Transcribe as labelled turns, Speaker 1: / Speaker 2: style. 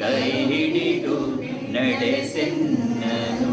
Speaker 1: ಕೈ ಹಿಡಿದು ನಡೆಸೆನ್ನನು.